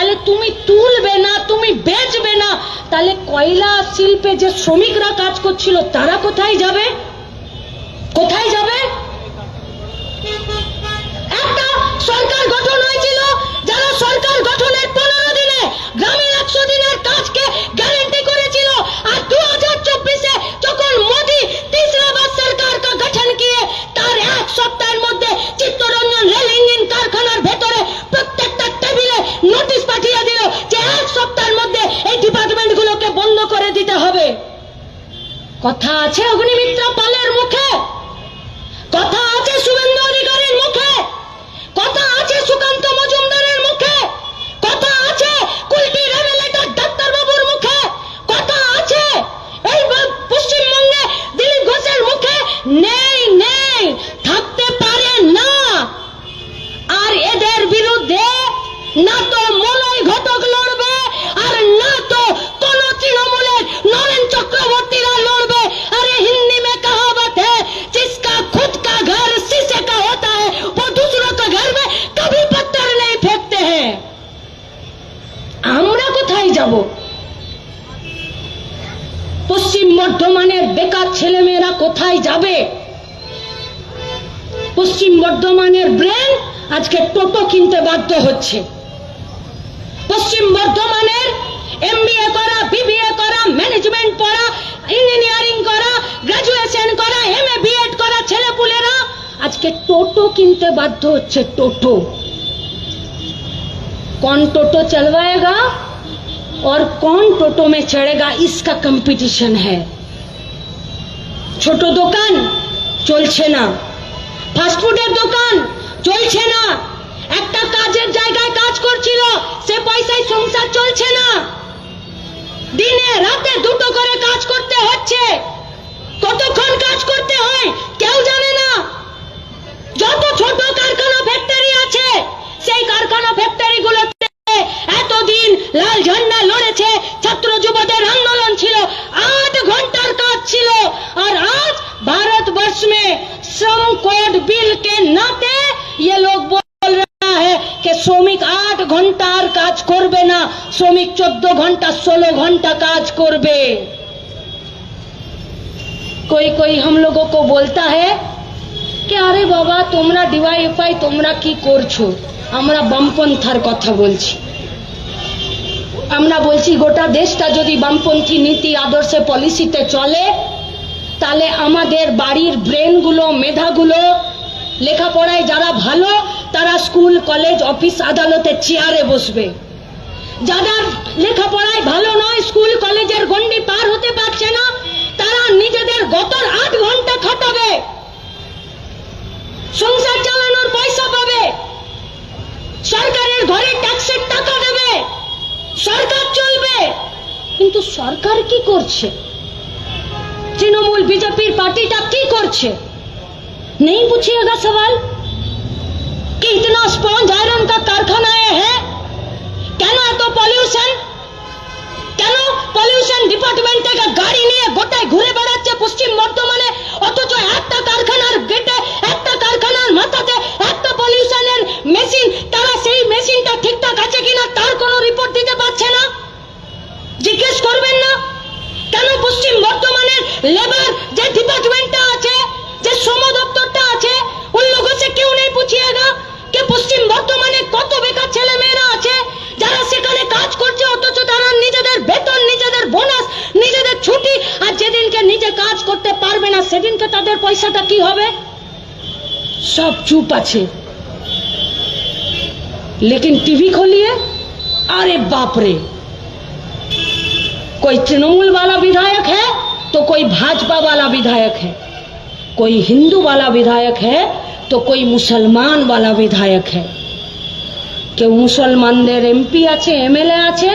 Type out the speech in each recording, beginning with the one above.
তাহলে তুমি তুলবে না, তুমি বেচবে না। তাহলে কয়লা শিল্পে যে শ্রমিকরা কাজ করছিল, তারা কোথায় যাবে? কোথায় যাবে? একটা সরকার কথা আছে অগ্নিমিত্রা পশ্চিম বর্ধমানের বেকার ছেলেমেয়েরা কোথায় যাবে? পশ্চিম বর্ধমানের ব্রেন আজকে টোটো কিনতে বাধ্য হচ্ছে। পশ্চিম বর্ধমানের এমবিএ করা, বিবিএ করা, ম্যানেজমেন্ট পড়া, ইঞ্জিনিয়ারিং করা, গ্রাজুয়েশন করা এম এ বিএড করা ছেলেপুলেরা আজকে টোটো কিনতে বাধ্য হচ্ছে, টোটো। কন টোটো চলবায়েগা? और कौन टोटो में चढ़ेगा इसका कंपटीशन है ছোট দোকান চলছে না ফাস্টফুডের দোকান চলছে না একটা কাজের জায়গায় কাজ করছিল সে পয়সায় সংসার চলছে না দিনে রাতে দুটো করে কাজ করতে হচ্ছে কতক্ষণ কাজ করতে হয় श्रम कोड बिल के नाते ये लोग बोल रहा है कि শ্রমিক আট ঘন্টার কাজ করবে না শ্রমিক চোদ্দ ঘন্টা ষোলো ঘন্টা কাজ করবে कोई कोई हम लोगों को बोलता है কে আরে বাবা তোমরা ডিওয়াইএফআই তোমরা কি করছো আমরা বামপন্থার কথা বলছি আমরা বলছি গোটা দেশটা যদি বামপন্থী নীতি আদর্শে পলিসিতে চলে তাহলে আমাদের বাড়ির ব্রেনগুলো, মেধাগুলো, লেখাপড়ায় যারা ভালো, তারা স্কুল, কলেজ, অফিস, আদালতে, চেয়ারে বসবে। যারা লেখাপড়ায় ভালো নয়, স্কুল, কলেজের গন্ডি পার হতে পারছে না, তারা নিজেদের গতর আট ঘণ্টা খাটাবে। সংসার চালানোর পয়সা পাবে। সরকারের ঘরে ট্যাক্সের টাকা দেবে। সরকার চলবে। কিন্তু সরকার কি করছে? তৃণমূল বিজেপির পার্টিটা কি করছে नहीं पूछिएगा सवाल कि इतना स्पॉन्ज आयरन का कारखाना है কেন এত পলিউশন কেন পলিউশন ডিপার্টমেন্ট থেকে গাড়ি নিয়ে গোটায় ঘুরে বেড়াচ্ছে পশ্চিম তাদের পয়সাটা কি হবে সব চুপ আছে लेकिन टीवी खोलिए अरे बाप रे कोई तृणमूल वाला विधायक है तो कोई भाजपा वाला विधायक है कोई हिंदू वाला विधायक है तो कोई মুসলমান वाला विधायक है কেউ মুসলমানদের এমপি আছে এমএলএ আছে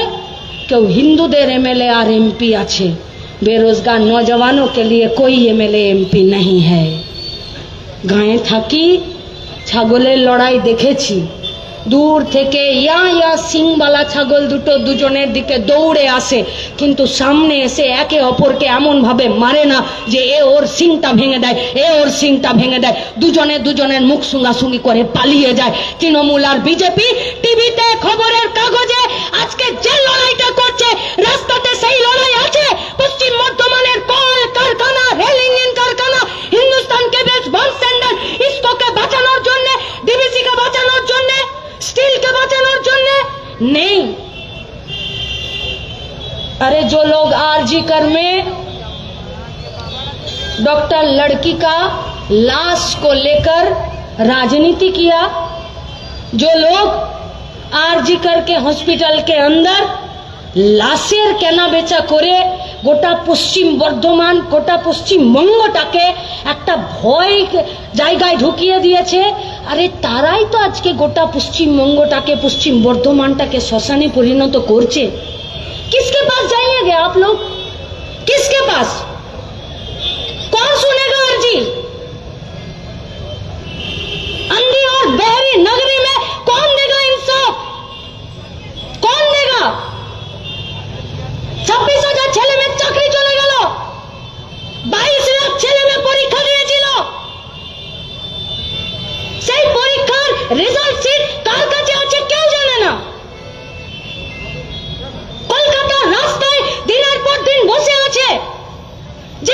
কেউ হিন্দুদের এমএলএ আর এমপি আছে बेरोजगार नौजवानों के लिए कोई एम एल नहीं है। गाय थकी, छागोले लड़ाई देखे छी। দূর থেকে ইয়া ইয়া সিংবালা ছাগল দুটো দুজনের দিকে দৌড়ে আসে। কিন্তু সামনে এসে একে অপরকে এমন ভাবে মারে না যে এ ওর সিংটা ভেঙে দেয়, এ ওর সিংটা ভেঙে দেয়। দুজনে দুজনের মুখ সুঙ্গাসুঙ্গি করে পালিয়ে যায়। তৃণমূল আর বিজেপি টিভিতে খবরের কাগজে আজকে যে লড়াইটা করছে, রাস্তাতে সেই লড়াই আছে। পশ্চিম বর্ধমানের अरे जो लोग आरजी कर में डॉक्टर लड़की का लाश को लेकर राजनीति किया जो लोग आरजी कर के हॉस्पिटल के अंदर লাশের কেনা বেচা করে গোটা পশ্চিম বর্ধমান গোটা পশ্চিমবঙ্গটাকে একটা ভয় জায়গায় ঢুকিয়ে দিয়েছে আরে তারাই তো আজকে গোটা পশ্চিমবঙ্গটাকে পশ্চিম বর্ধমানটাকে শ্মশানে পরিণত করছে किसके पास जाइएगा आप लोग? किसके पास? कौन सुनेगा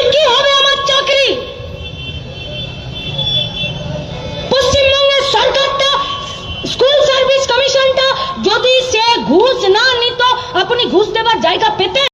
বছর কি হবে স্কুল সার্ভিস কমিশনটা যদি সে ঘুষ না নিত, আপনি ঘুষ দেবার জায়গা পেতে